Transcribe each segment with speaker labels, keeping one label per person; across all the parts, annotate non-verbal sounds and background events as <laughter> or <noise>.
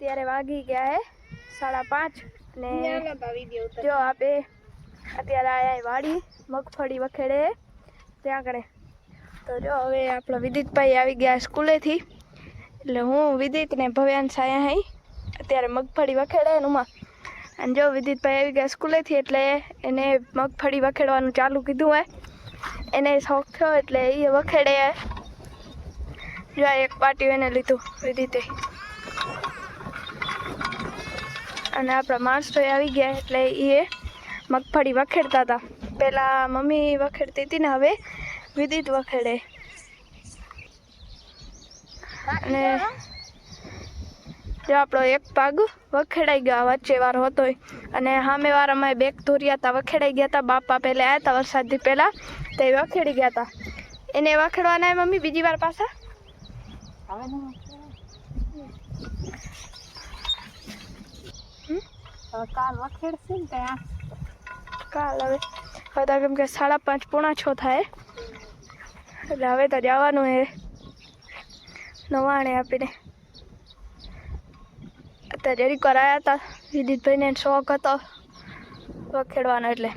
Speaker 1: વાગી ગયા હે સાડા પાંચ ને જો આપે અત્યારે આયા વાડી મગફળી વખેડે ત્યાં કણે તો જો હવે આપણો વિદિતભાઈ આવી ગયા સ્કૂલેથી. એટલે હું વિદિત ને ભવ્યાંશ આયા હઈ અત્યારે મગફળી વખેડે એનુંમાં અને જો વિદિતભાઈ આવી ગયા સ્કૂલેથી એટલે એને મગફળી વખેડવાનું ચાલુ કીધું હોય એને શોખ થયો એટલે એ વખેડે જો એક પાટિયું એને લીધું વિદિતે. અને આપણા માણસો આવી ગયા એટલે એ મગફળી વખેડતા હતા. પહેલાં મમ્મી વખેડતી હતી ને હવે વિદિત વખેડે. અને જો આપણો એક પાગ વખેડાઈ ગયો વચ્ચે વાર હતો. અને સામે વાળામાં બેગ ધોર્યા હતા, વખેડાઈ ગયા હતા. બાપા પહેલાં આવ્યા હતા, વરસાદથી પહેલાં તે વખેડી ગયા હતા. એને વખેડવાના મમ્મી, બીજી વાર પાછા?
Speaker 2: કાલ વખેડશે ને ત્યાં.
Speaker 1: કાલ હવે. હવે તો કેમ કે સાડા પાંચ પોણા છ થાય. એટલે હવે તો જવાનું હે. નવાણે આપીને. અત્યારે જરીક કરાયા હતા વિદિતભાઈને શોખ હતો વખેડવાનો એટલે.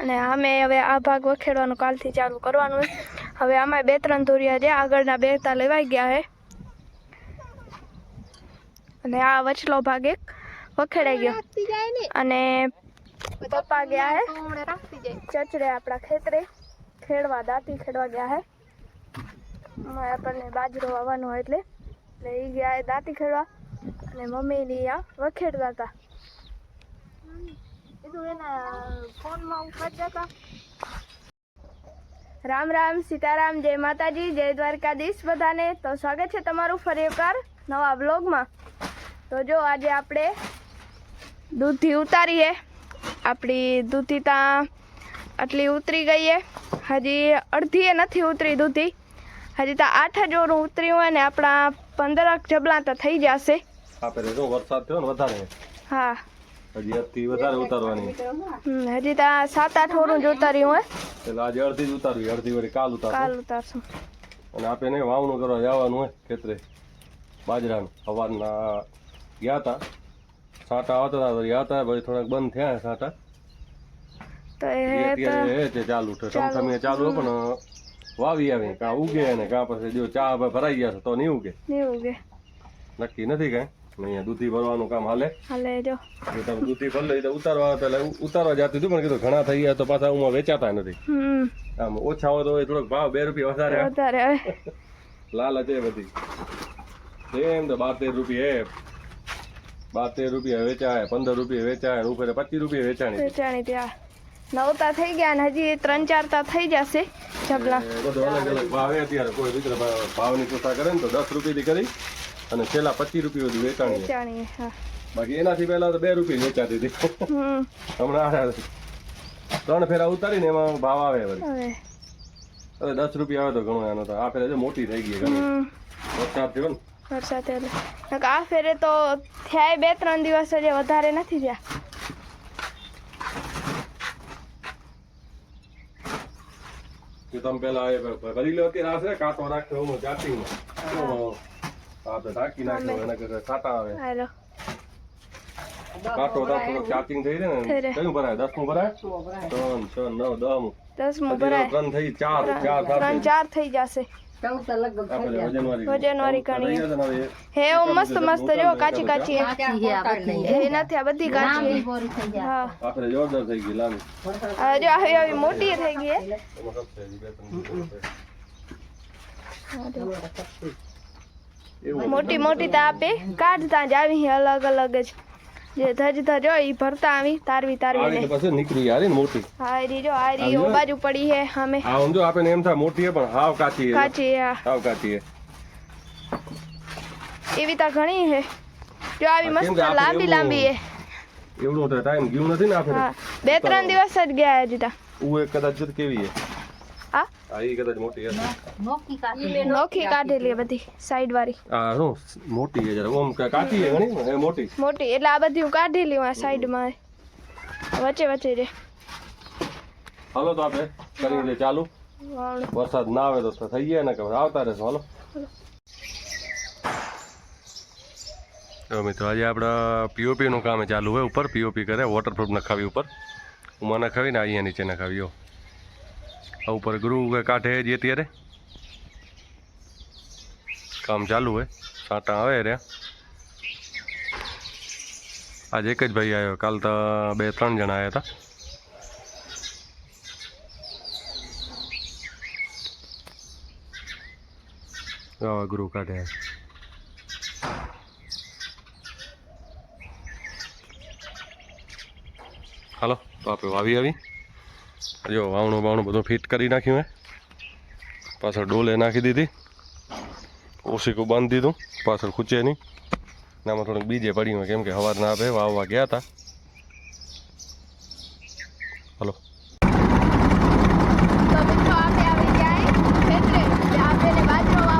Speaker 1: અને અમે હવે આ ભાગ વખેડવાનું કાલથી ચાલુ કરવાનું હોય હવે આમાં બે ત્રણ ધોરિયા છે. આગળના બે તા લેવાઈ ગયા છે અને આ વચલો ભાગ એક. વખેડાઈ ગયો. અને પપ્પા ગયા હે. ચચડે આપણા ખેતરે. ખેડવા દાંતી ખેડવા ગયા હે. આપણને બાજરો વાવવાનો હોય એટલે. એટલે એ ગયા દાંતી ખેડવા. અને મમ્મી ની આ વખેડતા હતા. રામ રામ સીતારામ જય માતાજી જય દ્વારકાધીશ બધાને. તો સ્વાગત છે તમારું ફરી એકવાર નવા બ્લોગમાં તો જો આજે આપણે દૂધી ઉતારીએ. આપણી દૂધી ત્યાં આટલી ઉતરી ગઈ છે હજી અડધીએ નથી ઉતરી દૂધી. હજી તો આઠ જ ઓરું ઉતર્યું હોય ને આપણા પંદરક જબલા તો થઈ જશે.
Speaker 3: વરસાદ થયો ને વધારે.
Speaker 1: હા.
Speaker 3: હજી અડધી વધારે ઉતારવાની.
Speaker 1: હજી તો સાત આઠ ઓરું જ ઉતાર્યું હોય
Speaker 3: એટલે આજે અડધી જ ઉતારવી અડધી વળી કાલ ઉતાર
Speaker 1: કાલ ઉતારશું.
Speaker 3: અને આપણે વાવણું કરવા જવાનું હોય ખેતરે. બાજરાનું. સવારના ગયા હતા સાટા આવતા હતા વળી આવતા પછી થોડાક બંધ થયા સાટા.
Speaker 1: તો
Speaker 3: એ
Speaker 1: એ તો
Speaker 3: એ ચાલુ છે સમસમીએ ચાલુ પણ વાવી આવે કા ઉગે ને કા પછી જો ચા ભરાઈ ગયા છે તો નહીં ઉગે.
Speaker 1: નહીં ઉગે.
Speaker 3: નક્કી નથી કાંઈ? અહીંયા દૂધી ભરવાનું કામ હાલે.
Speaker 1: હાલે જો.
Speaker 3: તમે દૂધી ભરી લઈ તો ઉતારવા એટલે ઉતારવા જતી હતું પણ કીધું ઘણા થઈ ગયા તો પાછા ઉમાં વેચાતા નથી. આમ ઓછા હોય તો એ થોડોક ભાવ બે રૂપિયા વધારે.
Speaker 1: વધારે <laughs>
Speaker 3: લાલચ એ બધી. એમ તો બાર તેર રૂપિયા હે બાર તેર રૂપિયા વેચાય પંદર રૂપિયા વેચાય ઉપર પચીસ રૂપિયા વેચાણી
Speaker 1: વેચાણી ત્યાં નવતા થઈ ગયા ને હજી ત્રણ ચાર તા થઈ જશે
Speaker 3: બધો અલગ અલગ ભાવ અત્યારે. કોઈ દીકરા ભાવની કૃષા કરે ને તો દસ રૂપિયાથી કરી અને છેલ્લા પચીસ રૂપિયા સુધી વેચાણી
Speaker 1: વેચાણી હા.
Speaker 3: બાકી એનાથી પહેલા તો બે રૂપિયા વેચાતી હતી હમણાં ત્રણ ફેરા ઉતારીને એમાં ભાવ આવે વળી.
Speaker 1: હવે.
Speaker 3: હવે દસ રૂપિયા આવે તો ઘણો એનો તો. આ ફેરા મોટી થઈ ગઈ ઘણી. વરસાદ થયો ને
Speaker 1: વરસાદ એટલે. નકર આ ફેરે તો થયા બે ત્રણ દિવસ હજી વધારે નથી થયા.
Speaker 3: કે તમે પેલા એ કરી લો અત્યારે આ છે કાંટો રાખ્યો હું. જાતી હા તો ઢાંકી નાખ્યો એના કરતા કાંટા આવે.
Speaker 1: હાલો.
Speaker 3: કાંટો રાખ થોડો ચાર્જિંગ થઈ જાય
Speaker 1: થઈ
Speaker 3: ને
Speaker 1: રહે.
Speaker 3: કયું ભરાય? દસનું ભરાય. ત્રણ છ નવ દમ
Speaker 1: દસમું
Speaker 3: હજી
Speaker 1: ભરાય.
Speaker 3: ત્રણ થઈ ચાર ચાર
Speaker 1: ત્રણ
Speaker 3: થશે
Speaker 1: ચાર થઈ જશે.
Speaker 3: ને હવે.
Speaker 1: હે ઓ મસ્ત મસ્ત જો કાચી કાચી નથી આ બધી કાચી હા.
Speaker 3: આપણે જોરદાર થઈ ગઈ લાંબી.
Speaker 1: જો આવી આવી મોટી થઈ ગઈ મોટી મોટી તો આપે. કાઢતા જ આવી અલગ અલગ જ. જે ધજ ધજ ઈ ભરતા આવી તારવી તારવી ને
Speaker 3: પછી નીકળી આરી ને મોટી.
Speaker 1: હા જો આ ઓ બાજુ પડી હે
Speaker 3: અમે હા સમજો આપણે એમ થા મોટી હે પણ હાવ કાચી હે.
Speaker 1: કાચી હે
Speaker 3: હાવ કાચી હે.
Speaker 1: એવી તો ઘણી હે. જો આવી મસ્ત લાંબી લાંબી હે.
Speaker 3: એવડો ટાઈમ ગયો નથી ને આપણે.
Speaker 1: હા. બે ત્રણ દિવસ જ ગયા હજી તા.
Speaker 3: હું એક કદાચ કેવી હે.
Speaker 1: હા
Speaker 3: આ કદાચ મોટી હશે.
Speaker 1: નોખી કાઢેલી બધી સાઈડ વાળી
Speaker 3: આ શું? મોટી છે જરા. ઓમ કાઢી છે ઘણી? એ મોટી.
Speaker 1: મોટી એટલે આ બધી હું કાઢેલી આ સાઈડમાં. વચ્ચે વચ્ચે રે.
Speaker 3: હાલો તો આપણે કરી દે ચાલુ. વરસાદ ના આવે તો થઈ જાય ને કે આવતા રહેશું. હાલો. તો મિત્રો આજે આપણા પીઓપીનું કામ ચાલુ હોય. ઉપર પીઓપી કરે વોટરપ્રૂફ નખાવી ઉપર. ઉમાં નખાવીને અહીંયા નીચે નખાવ્યો આ ઉપર ગૃહ કાંઠે જ અત્યારે? કામ ચાલુ હોય સાટા આવે રહ્યા. આજે એક જ ભાઈ આવ્યો. કાલ તો બે ત્રણ જણા આવ્યા હતા. આવા ગૃહ કાઢે હાલો, તો આપણે વાવી આવી. જો, વાવણું બાવણું બધું ફિટ કરી નાખ્યું હે. પાછળ ડોલે નાખી દીધી. ઓશીકું બાંધી દીધું. પાછળ ખૂચે નહીં. ને આમાં થોડુંક બીજે પડ્યું હોય, કેમ કે સવારના આપે, વાવવા ગયા હતા. હલો.
Speaker 1: બાજરો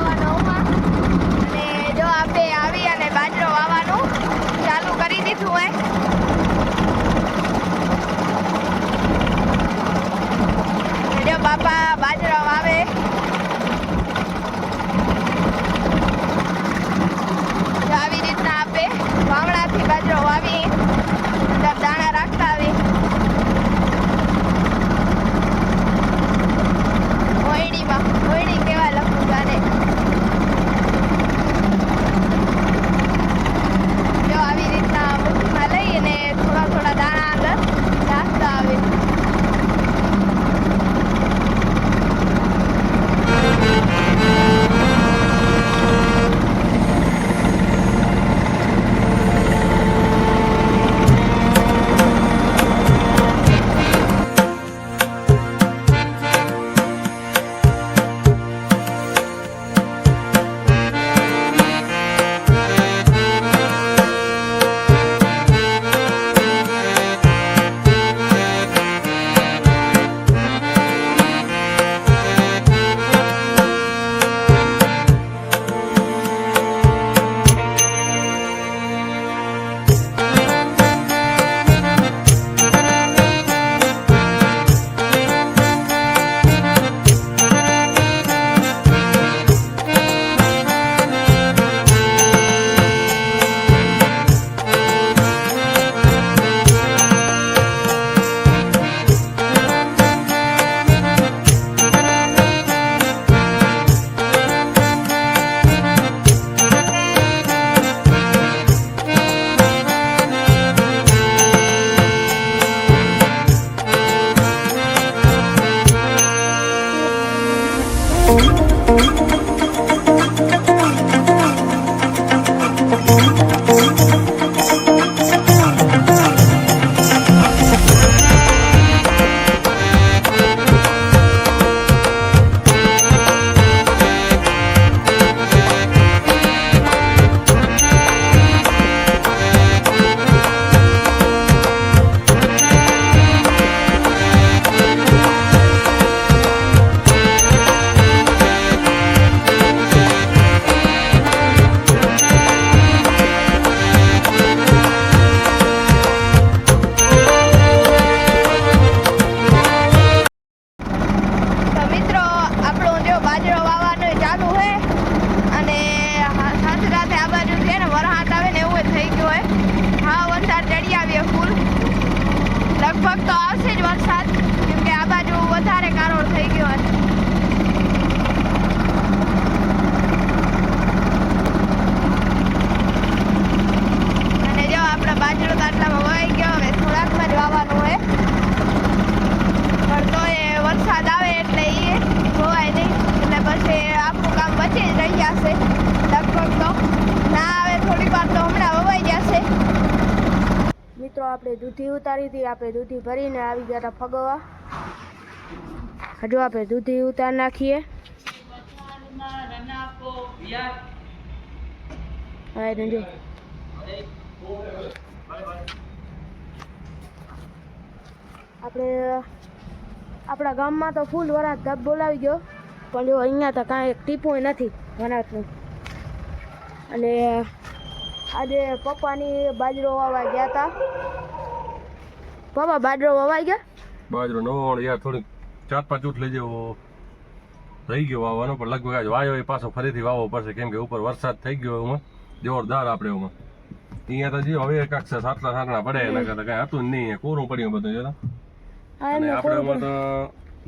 Speaker 1: Thank you. લગભગ તો આવશે જ વરસાદ, કેમ કે આ બાજુ વધારે કારોળ થઈ ગયો હોય અને જો આપણા બાજરો તો આટલામાં વહી ગયો હવે થોડાકમાં જ વાવવાનું હોય પણ તો એ વરસાદ આવે એટલે એ ધોવાય નહીં એટલે પછી આપણું કામ બચી જ રહી જશે લગભગ તો ના આવે થોડીક વાર તો હમણાં વવાઈ જશે મિત્રો આપણે દૂધી ઉતારી હતી આપણે દૂધી ભરીને આવી ગયા હતા ફગવા. હજુ આપણે દૂધી ઉતાર નાખીએ. આપણે, આપણા ગામમાં તો ફૂલ વરાત ધબ બોલાવી ગયો. પણ જો અહીંયા તો કાંઈ ટીપું નથી વરાતનું અને આજે પપ્પાની બાજરો વાવા ગયા હતા. પપ્પા બાજરો વવાઈ ગયા?
Speaker 3: બાજરો નવો યાર થોડીક ચાર પાંચ ઉઠ લઈ જેવો રહી ગયો વાવવાનો પણ લગભગ આજ વાયો એ પાછો ફરીથી વાવવો પડશે કેમ કે ઉપર વરસાદ થઈ ગયો એમાં. જોરદાર આપણે એમાં. અહીંયા તો જો હવે એક સાતલા સાતલા પડે એના કરતા કઈ હતું નહીં કોરું પડ્યું બધું જો અને આપણે એમાં તો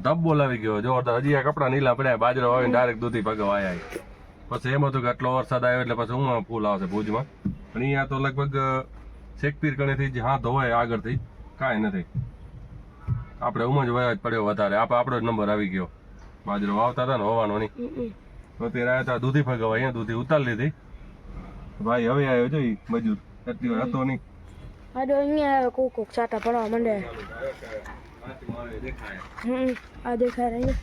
Speaker 3: ધબ્બો લાવી ગયો જોરદાર. હજી આ કપડા નીલા પડ્યા બાજરો વાવીને ડાયરેક્ટ દૂધી પગ વાયા પછી એમ હતું કે આટલો વરસાદ આવ્યો એટલે પછી હું ફૂલ આવશે ભુજમાં. પણ અહીંયા તો લગભગ શેકપીર કણેથી જ હાથ ધોવાય આગળથી. કાંઈ નથી. આપણે ઉમજ વયા જ પડ્યો વધારે. આપણે આપણો જ નંબર આવી ગયો. બાજરો વાવતા હતા ને હોવાનો નહીં. તો તે રહ્યા હતા દૂધી ફગાવા. અહીંયા દૂધી ઉતારી લીધી. ભાઈ હવે આવ્યો જો મજૂર. એટલી વાર હતો નહીં.
Speaker 4: આ અહીંયા આવ્યો કોક કોક સાટા પડવા માંડે. હમ આ દેખાય રહી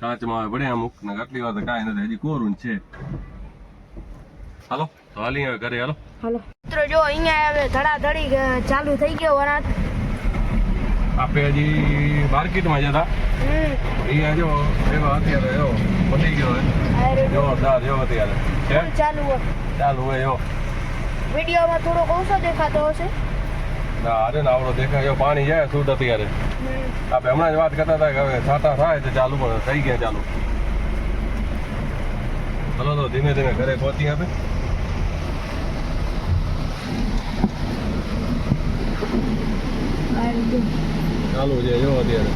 Speaker 3: કાચમાં આવે પડે અમુક. ને આટલી વાર તો કાંઈ નથી. હજી કોરું છે. હાલો તો હાલી હવે ઘરે. હાલો.
Speaker 4: હાલો. મિત્રો જો અહીંયા હવે ધડાધડી ચાલુ થઈ ગયો વરાત.
Speaker 3: આપણે હજી માર્કેટમાં જતા એ જો એવા અત્યારે જો પતી ગયો હે. જોરદાર જો અત્યારે.
Speaker 4: ચાલુ હોય?
Speaker 3: ચાલુ હોય જો
Speaker 4: વિડીયોમાં થોડો ઓછો દેખાતો હશે?
Speaker 3: ના અરે ને આવડો દેખાય. પાણી જાય શું અત્યારે. આપણે હમણાં જ વાત કરતા હતા કે હવે છાંટા થાય તો ચાલુ પણ થઈ ગયા ચાલુ. ચલો તો ધીમે ધીમે ઘરે પહોંચી આપે.
Speaker 4: Thank જો.
Speaker 3: ચાલુ છે જો અત્યારે.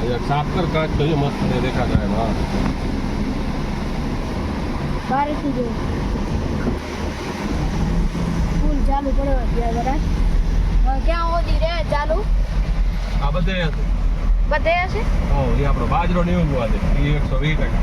Speaker 3: અહીંયા સાકર કાચ તો જો મસ્ત ને દેખાતા એમ હા.
Speaker 4: બારીથી જો ફૂલ ચાલુ પડ્યો ત્યાં વરાત ક્યાં હોતી રહે ચાલુ?
Speaker 3: આ બધે
Speaker 4: બધે હશે?
Speaker 3: ઓ એ આપણો બાજરો ને એવું છે એ એકસો વીસ ટકા.